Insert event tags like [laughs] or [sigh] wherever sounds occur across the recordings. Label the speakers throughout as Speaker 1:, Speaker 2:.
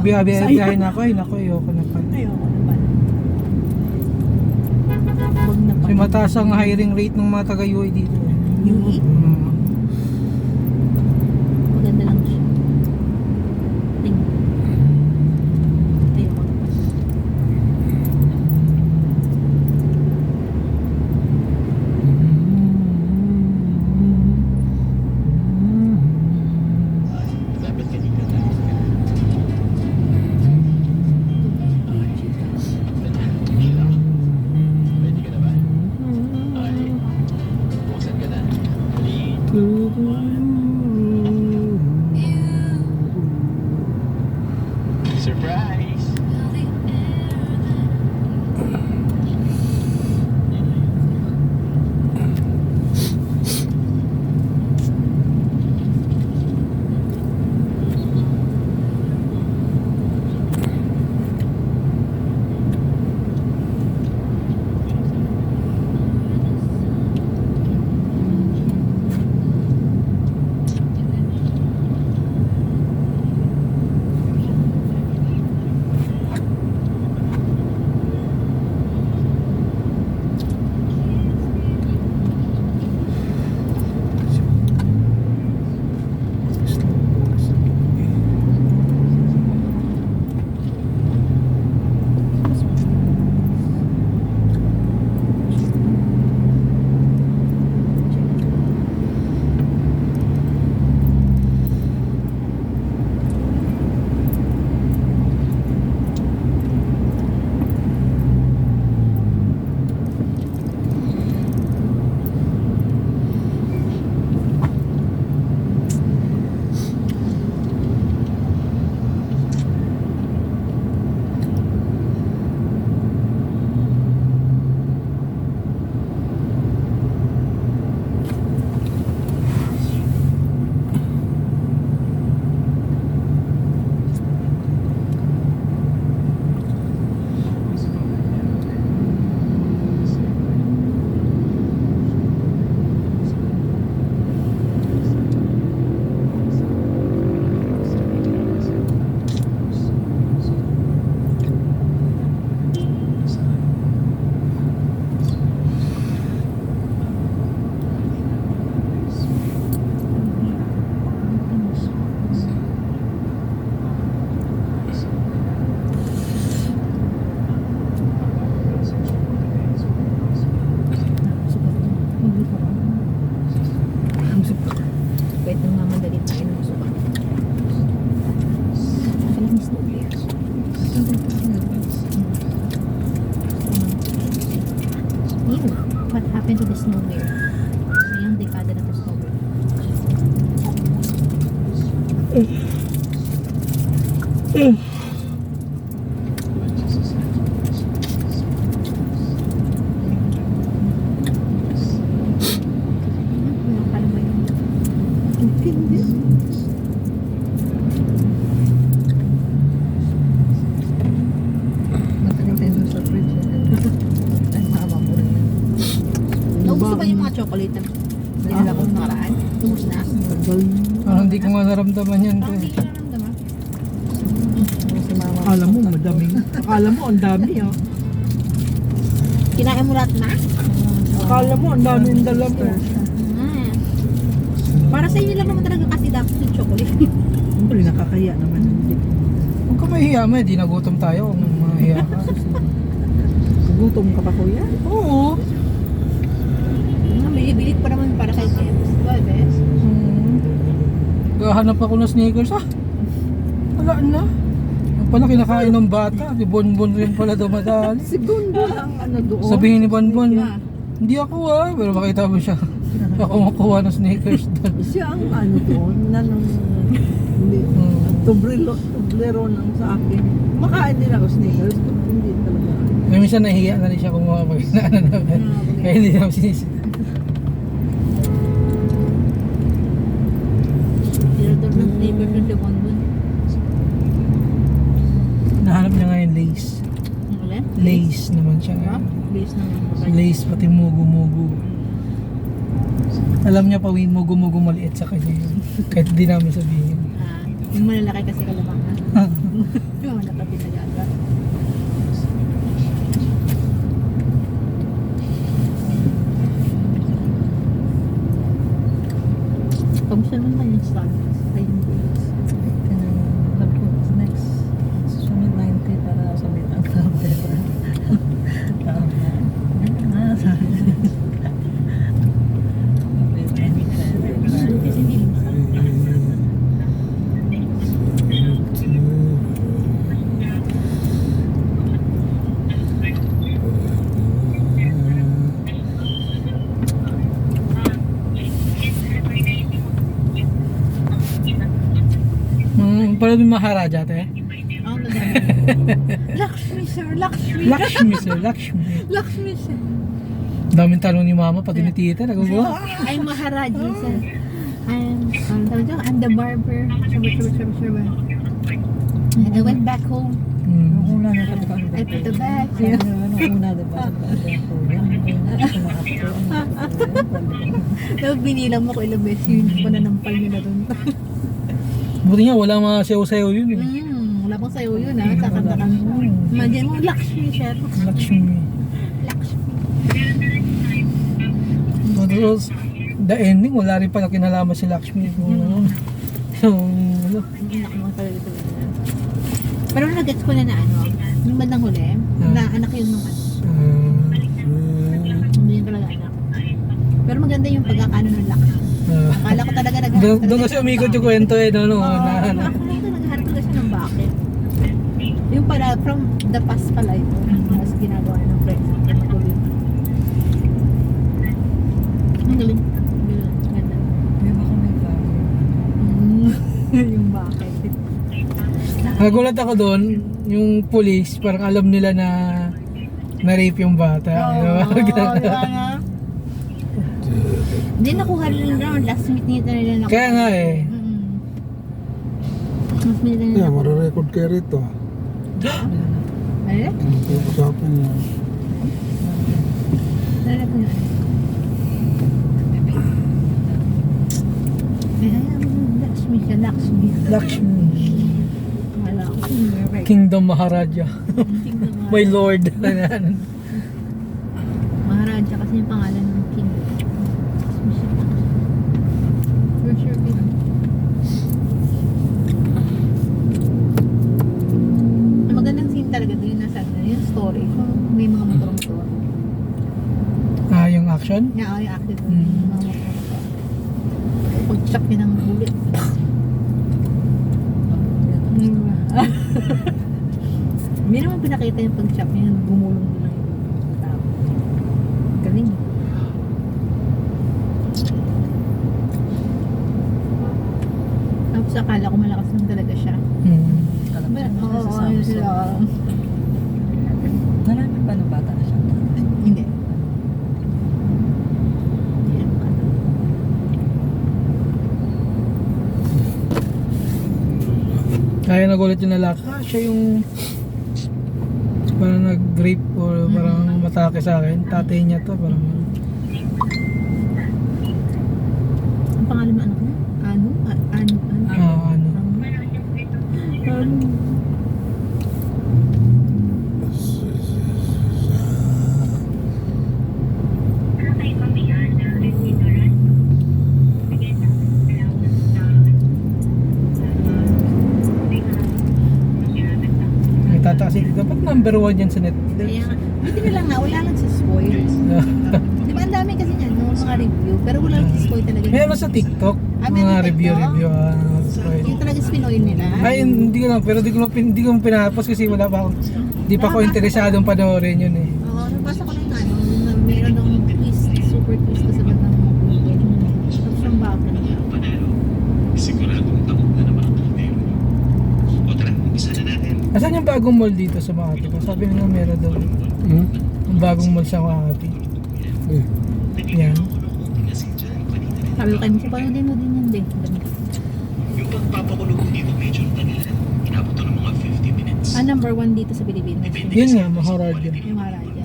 Speaker 1: yan.
Speaker 2: Yung nagbabiyahe
Speaker 1: Sa'yo.
Speaker 2: biyahe na ako, ay naku, ayoko na pala.
Speaker 1: Ayoko na pala. Huwag na
Speaker 2: Kasi
Speaker 1: pala.
Speaker 2: mataas ang hiring rate ng mga taga-UAE dito. eh.
Speaker 1: Ew, what happened to the snow bear? Ngayong dekada na to snow bear. Ano pala ba yun?
Speaker 3: Matagal tayo dun sa fridge.
Speaker 1: Ay, mama ko rin. Naubos ba yung mga chocolate na dinala ko nakaraan? Ubus na?
Speaker 3: Tagal
Speaker 2: Parang hindi ko nga naramdaman yan.
Speaker 1: Parang
Speaker 2: te.
Speaker 1: hindi ko naramdaman.
Speaker 3: si mama. Akala mo madami. Akala mo ang dami ah.
Speaker 1: Kinain mo lahat na?
Speaker 3: Akala mo ang dami yung dala mo.
Speaker 1: Ah. Para sa inyo lang naman talaga kasi dapat yung chocolate.
Speaker 3: Siyempre nakakaya naman.
Speaker 2: Huwag ka mahihiya mo, di nagutom tayo kung mahihiya ka.
Speaker 3: Gutom ka pa kuya?
Speaker 2: Oo.
Speaker 1: Bilibilit pa naman para kay James. Diba, Bes?
Speaker 2: Hmm. Gahanap ako ng sneakers. Ah, wala na. Pala kinakain ng bata. Di bonbon rin pala dumadali.
Speaker 3: Segundo lang ano doon.
Speaker 2: Sabihin ni Bonbon, hindi ako ah. Pero makita mo siya. [laughs] Ako makuha ng sneakers doon.
Speaker 3: Siya ang ano doon. Na nung hindi.
Speaker 2: Hmm.
Speaker 3: Tubrilo, tublero nang sa akin. Makain din ako sneakers. Hindi talaga.
Speaker 2: May minsan nahihiya na rin siya kumuha pag [laughs] inaano namin. Kaya hindi namin sinisip.
Speaker 1: Tinuturo ng flavor ng si Bonbon.
Speaker 2: Nahanap niya nga yung lace.
Speaker 1: Ang ulit?
Speaker 2: Lace naman siya
Speaker 1: Base naman.
Speaker 2: Lace pati mugu-mugu. Alam niya pa, mugu-mugu maliit sa kanya yun. Kahit di namin sabihin.
Speaker 1: Ah. Yung malalaki kasi kalamangan. [laughs] yung mga nakapit na gaga. Naman yung status? Ay, yung goals.
Speaker 3: Sabi ko, next susunod 90 para sabi ang number. Ah, sabi.
Speaker 1: Kasi hindi
Speaker 2: Maharaja, te.
Speaker 1: Ang madami. [laughs] Lakshmi sir, Lakshmi.
Speaker 2: Lakshmi, sir. Lakshmi.
Speaker 1: Lakshmi sir.
Speaker 2: Daming tanong ni mama, pati ni tita. Nagagawa.
Speaker 1: I'm Maharaji sir. I'm, um, tawag dyan, I'm the barber. Sabi, sabi, sabi. And I went back home.
Speaker 3: Nung
Speaker 2: Mm.
Speaker 3: una na ba?
Speaker 1: I put the bag. Yeah.
Speaker 3: nung una, diba?
Speaker 1: Tapos [laughs] binilang mo ko ilang beses yun. Pananampal na dun.
Speaker 2: Buti nga, wala mga sayo-sayo yun eh.
Speaker 1: Mm, wala pang sayo yun ha. Kakanta ka mo. Imagine mo, Lakshmi sir.
Speaker 2: Lakshmi.
Speaker 1: Lakshmi.
Speaker 2: Tapos, the ending, wala rin pala kinalaman si Lakshmi. Kung ano. Yung, ano.
Speaker 1: Talaga talaga. Pero nag-gets ko na na ano, yung bandang huli, na anak yun nung ano. Hindi yun talaga anak. Pero maganda yung pagkakano ng Lakshmi. Akala ko talaga nag
Speaker 2: doon doon kasi umikot yung kwento eh, no, no,
Speaker 1: Oo,
Speaker 2: na,
Speaker 1: ako
Speaker 2: ano.
Speaker 1: naghahanap ng bakit. Yung pala, from the past pala ito. Mas ginagawa ng present. Ang galing. Ang galing. Ang galing. Ganda.
Speaker 3: May baka may value.
Speaker 1: Mm. [laughs] yung bakit.
Speaker 2: Nagulat ako doon, yung police, parang alam nila na na-rape yung bata.
Speaker 1: Oo,
Speaker 2: Diba? [laughs]
Speaker 1: di ba nga? Hindi nakuha nila round. Last minute nila nakuha.
Speaker 2: Kaya nga eh.
Speaker 1: Mm. Last minute nila
Speaker 4: Yeah, mararecord kayo rito.
Speaker 1: Ano?
Speaker 4: Usapan
Speaker 1: ko na. Eh, ayan, Lakshmi siya, Lakshmi.
Speaker 2: Lakshmi.
Speaker 1: Wala ko.
Speaker 2: Kingdom Maharaja.
Speaker 1: King ng [laughs]
Speaker 2: My lord.
Speaker 1: Maharaja kasi yung pangalan ng king. Lakshmi siya. For sure, king. Ang magandang scene talaga doon yung nasa ano, yung story. Kung may mga motor-motor.
Speaker 2: ah, yung action?
Speaker 1: Yeah, yung acted doon.
Speaker 2: Mm.
Speaker 1: Yung mga motor-motor. Pag-chop yun ng bullet. Hindi naman pinakita yung pag-chop niya, gumulong din lang yung tao. Galing. Tapos akala ko malakas lang talaga siya.
Speaker 2: Hmm.
Speaker 3: Alam mo,
Speaker 1: oo,
Speaker 3: Samsung.
Speaker 1: sila.
Speaker 3: Marami pa nung bata na siya.
Speaker 1: Hindi. Hindi naman ka.
Speaker 2: Kaya nagulat yung lalaki. Ah, siya yung parang nag-rape or parang matake sa akin. Tatay niya to. Parang
Speaker 1: Ang pangalan mo anak mo? Ano? Ano? Ano?
Speaker 2: ah, ano.
Speaker 1: Ano?
Speaker 2: Number one yan sa Netflix.
Speaker 1: Kaya nga, buti na lang nga, wala lang sa spoil. [laughs] Di ba ang dami kasi niyan, no, mga review, pero wala lang sa spoil talaga.
Speaker 2: Meron sa TikTok.
Speaker 1: Ah, meron
Speaker 2: Mga review-review. Ah, spoil.
Speaker 1: Yung talaga spinoil nila.
Speaker 2: Ay, hindi ko lang. Pero di ko, lang pin- di ko pinapos kasi wala pa ako. Di pa ako interesadong panoorin yun eh. bagong mall dito sa Makati. Kung sabi nila meron daw.
Speaker 4: Hmm?
Speaker 2: Ang bagong mall sa Makati. Hmm.
Speaker 4: Eh.
Speaker 2: Yan.
Speaker 1: Sabi ko kayo, parang din mo din yan, din.
Speaker 5: Yung pagpapakulog dito, medyo tagilan. Inabot ng mga 50 minutes.
Speaker 1: Ah, number one dito sa Pilipinas.
Speaker 2: Yun nga, Maharaja.
Speaker 1: Maharaja.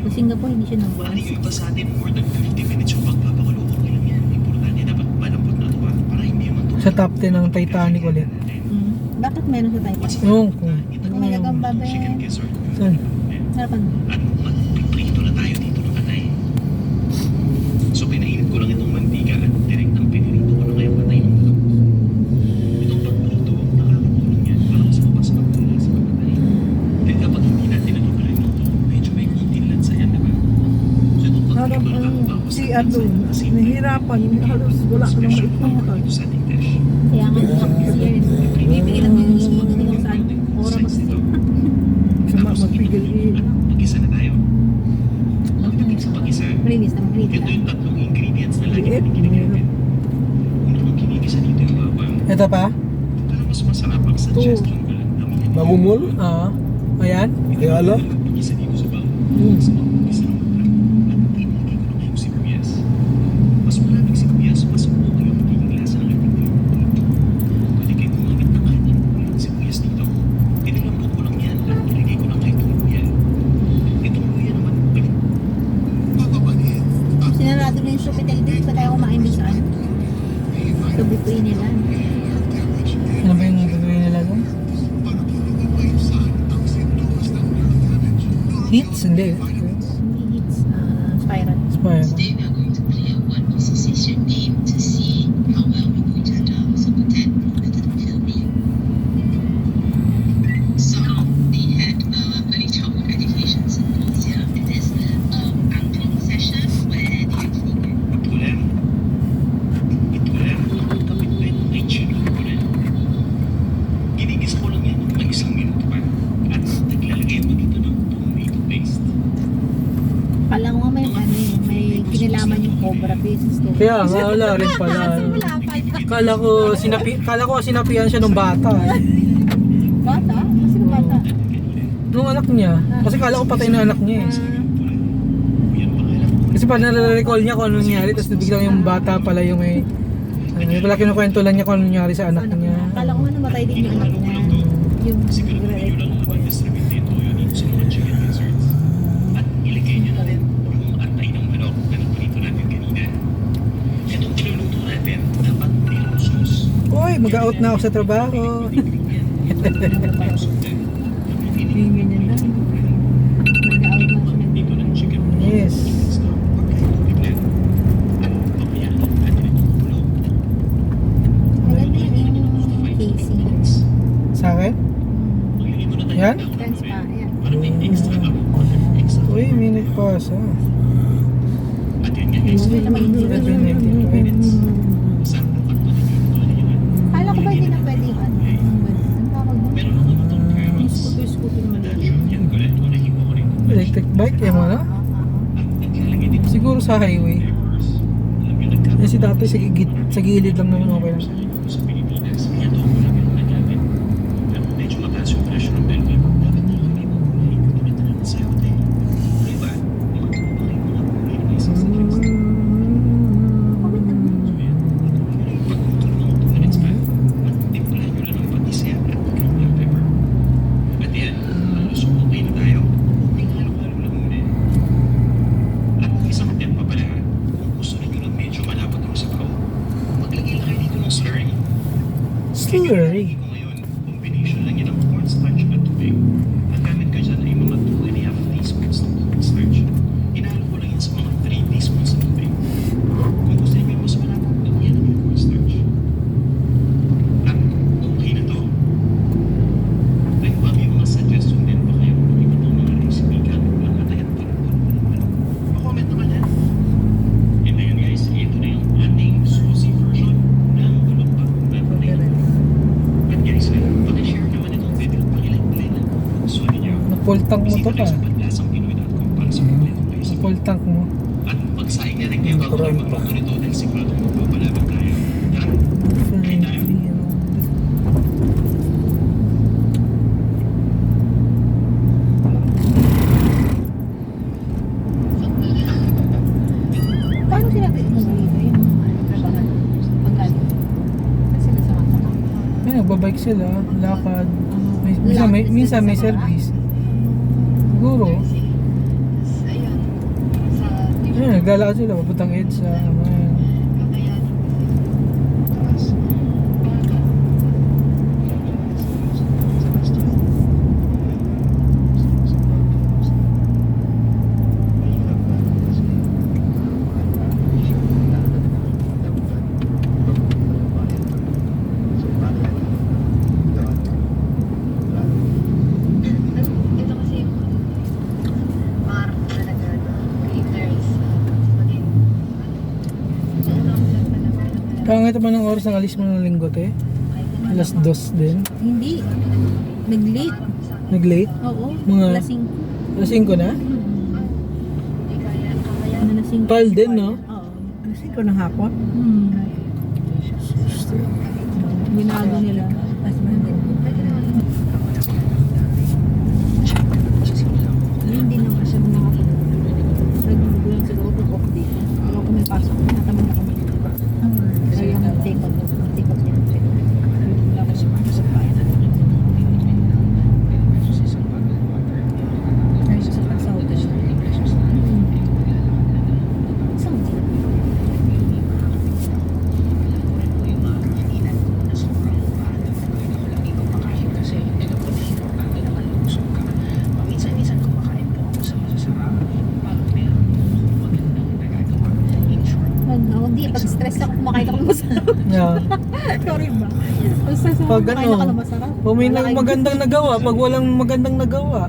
Speaker 1: Sa Singapore, hindi siya number one.
Speaker 5: Ano yung iba sa atin, more than 50 minutes yung pagpapakulog nila yan. Importante, dapat malambot na ito ah, para hindi man
Speaker 2: Sa top 10 ng Titanic ulit.
Speaker 1: Mm. Bakit meron sa Taiwan?
Speaker 2: Ewan ko.
Speaker 1: Babe. Chicken queso.
Speaker 2: Saan?
Speaker 1: Sarapan. Ano?
Speaker 5: Magpiprito na tayo dito na kanay. So pinainit ko lang itong mantika at direct ang pinirito ko na ngayon patay ng bulok. Itong pagluto, nakakatulong yan para mas mapasarap ng lasa ng patay. Then kapag hindi natin ano pinirito, medyo may kutin lansa yan, diba? So itong pagpiprito
Speaker 3: na
Speaker 5: kakabawas
Speaker 3: si
Speaker 5: ano,
Speaker 3: nahirapan, halos wala ka nang
Speaker 5: maipangkal.
Speaker 1: Kaya nga, yeah.
Speaker 5: Ito
Speaker 2: pa?
Speaker 5: Pero mas masarap ang suggest ng gulan. Mamumul? Oo. Ah, ayan. Kaya ala. Ano? Isa dito
Speaker 1: sa
Speaker 2: bawah. Hmm. Hindi. Kaya nga, wala rin pala. Kala ko, sinapi, kala ko sinapian siya nung bata. Eh.
Speaker 1: Bata? Sino bata?
Speaker 2: Nung anak niya. Kasi kala ko patay na anak niya eh. Kasi pa nare-recall niya kung ano nangyari, tapos biglang yung bata pala yung may... Ano, yung pala kinukwento lang niya kung ano nangyari sa anak niya.
Speaker 1: Kala ko nga namatay din yung anak niya. Yung
Speaker 5: nagre-recall.
Speaker 2: Oy, mag-out na ako sa trabaho. yes. Sa akin? Yan?
Speaker 5: Oh.
Speaker 2: Uy, minute pa sa.
Speaker 5: At yun nga guys.
Speaker 2: 11 minutes.
Speaker 1: Akala ko ba hindi na pwede yung ano? Ang tawag mo?
Speaker 5: Scooter, scooter maliit.
Speaker 2: Electric bike, eh,
Speaker 5: yung ano?
Speaker 2: Siguro sa highway. Kasi dati sa, gigit, sa gilid lang naman okay lang
Speaker 5: siya.
Speaker 2: full tank mo to pa.
Speaker 5: Hmm.
Speaker 2: Full tank mo.
Speaker 5: At pagsaing na rin kayo bago kayo magluto nito dahil sigurado magpapalaban tayo. Yan. Kaya tayo.
Speaker 2: nagbabike sila, lakad. May, minsan, may, minsan may service siguro. Ayun, naglalakad sila papuntang EDSA ah, mga ano, oras ng alis mo ng linggo, te? Alas dos din.
Speaker 1: Hindi. Nag-late.
Speaker 2: Nag-late?
Speaker 1: Oo.
Speaker 2: Mga-
Speaker 1: Lasing.
Speaker 2: Alas 5 na?
Speaker 1: Ano lasing?
Speaker 2: Pal din, no?
Speaker 1: Oo.
Speaker 3: Kasi ko ng hapon.
Speaker 1: Hmm. Binago nila.
Speaker 3: Tapos Monday.
Speaker 1: Yun din naman siya nakapag. Nag-bulan siguro kung off day. Pero kung may pasok, natamad na kami. Kaya yung take out. Take out niya. Wala ko siya sa bayan.
Speaker 3: Ay, sa pag-Saudi.
Speaker 1: Saan mo sila?
Speaker 5: Paminsan-minsan kumakain po ako sa masasarap. Pag meron po magandang nagagawa. In short,
Speaker 1: Pag ako, hindi. Pag stress ako, kumakain ako ng masarap.
Speaker 2: Yeah.
Speaker 1: Sorry ba? Pag
Speaker 2: ano,
Speaker 1: masarap.
Speaker 2: Kung may nang magandang nagawa, pag walang magandang nagawa,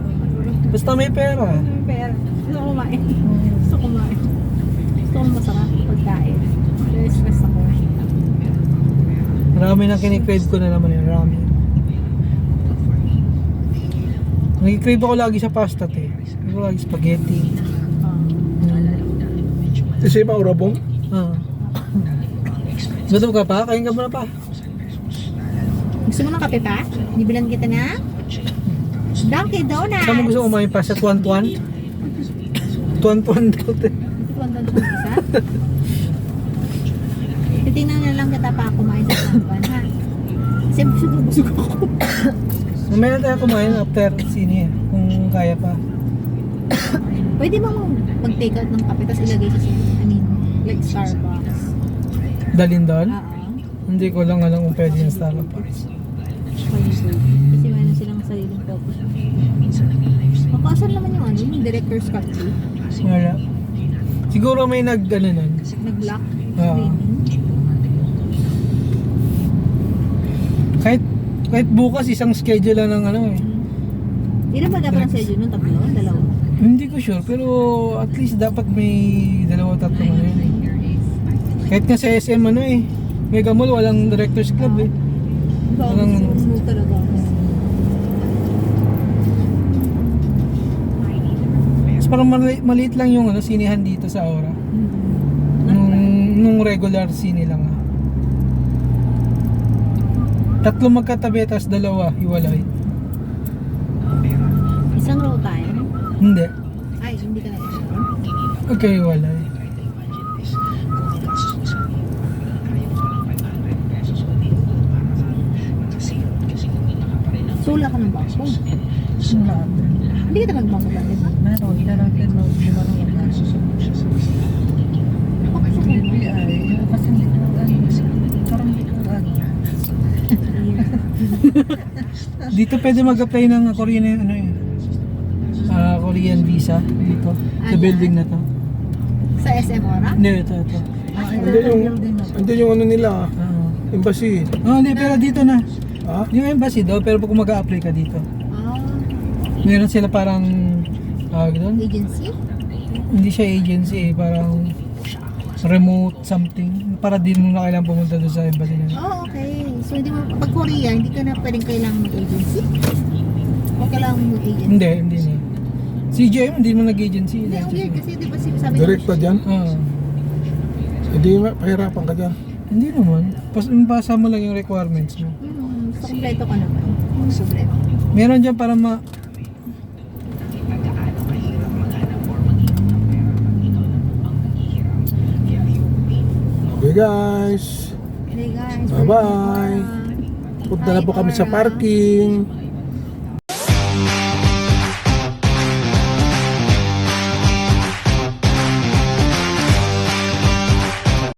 Speaker 2: basta may pera.
Speaker 1: May pera. Gusto ko kumain. Gusto ko kumain. Gusto ko masarap pagkain. Stress ako.
Speaker 2: Marami nang kinikrave ko na naman yun, marami. Nag-crave ako lagi sa pasta, te. Ako lagi spaghetti.
Speaker 4: Kasi ba urabong?
Speaker 2: Ah. [laughs] Gutom ka pa? Kain ka muna pa.
Speaker 1: Gusto mo ng kape pa? Bibilan kita na? Dunkin' Donuts!
Speaker 2: Saan mo gusto kumain pa? Sa tuwan-tuwan? Tuwan-tuwan daw, te.
Speaker 1: Ito ang doon sa isa? Titingnan na lang kita pa kumain sa Tuan ha? Kasi busog ako.
Speaker 2: Mamaya tayo kumain after sini, kung kaya pa.
Speaker 1: Pwede mo mag-take out ng kape tapos ilagay sa sino? I mean, like Starbucks.
Speaker 2: Dalin doon?
Speaker 1: Oo.
Speaker 2: Hindi ko lang alam kung pwede yung.
Speaker 1: Pwede. Kasi meron silang sariling shop. Makasan naman yung ano, yung director's cut fee.
Speaker 2: Wala. Siguro may nag, ano nun.
Speaker 1: Nag-block.
Speaker 2: Oo. Kahit, kahit bukas isang schedule lang ng ano eh.
Speaker 1: Ilan ba dapat ang schedule nun? Tatlo? Dalawa?
Speaker 2: Hindi ko sure, pero at least dapat may dalawa tatlo ano yun. Kahit nga sa SM ano eh. Mega Mall walang director's club eh. Walang-
Speaker 1: talaga.
Speaker 2: Mas parang mali- maliit lang yung ano, sinihan dito sa Aura. Nung, nung regular sine lang ah. Tatlo magkatabi, tapos dalawa, hiwalay.
Speaker 1: Isang row tayo?
Speaker 2: Hindi.
Speaker 1: Ay, hindi ka na.
Speaker 2: Okay, hiwalay.
Speaker 1: Sula ka ng bangko.
Speaker 3: Wala.
Speaker 1: Hindi ka talaga bangko dati ba?
Speaker 3: Meron, di ba hindi ko ano. [laughs]
Speaker 2: Dito pwede mag-apply ng Korean ano eh. Ah, Korean visa dito. Sa building na to.
Speaker 1: Sa SM Ora?
Speaker 2: Hindi, ito, ito.
Speaker 3: Ah, ito
Speaker 4: yung, yung ano nila,
Speaker 2: Ah.
Speaker 4: embassy.
Speaker 2: Oh, hindi, pero dito na.
Speaker 4: Ha?
Speaker 2: Yung embassy daw, pero kung mag-a-apply ka dito.
Speaker 1: Ah,
Speaker 2: Meron sila parang, tawag doon?
Speaker 1: agency?
Speaker 2: Hindi siya agency eh, parang remote something. Para di mo na kailangan pumunta doon sa embassy na.
Speaker 1: Oh, okay. So, hindi mo, pag Korea, hindi ka na pwedeng kailangan ng agency? O kailangan mo agency?
Speaker 2: Hindi, hindi na. CJM, hindi mo nag-agency.
Speaker 1: Hindi, ang weird kasi di ba si- sabi
Speaker 4: Direct pa dyan?
Speaker 2: Ah,
Speaker 4: Hindi, ma- pahirapan ka dyan.
Speaker 2: hindi naman. Pas pasa mo lang yung requirements mo.
Speaker 1: Hmm, basta kompleto ka naman. Kompleto.
Speaker 2: Meron dyan para ma...
Speaker 4: Okay guys,
Speaker 1: Okay guys.
Speaker 4: Bye-bye. punta na po kami sa parking.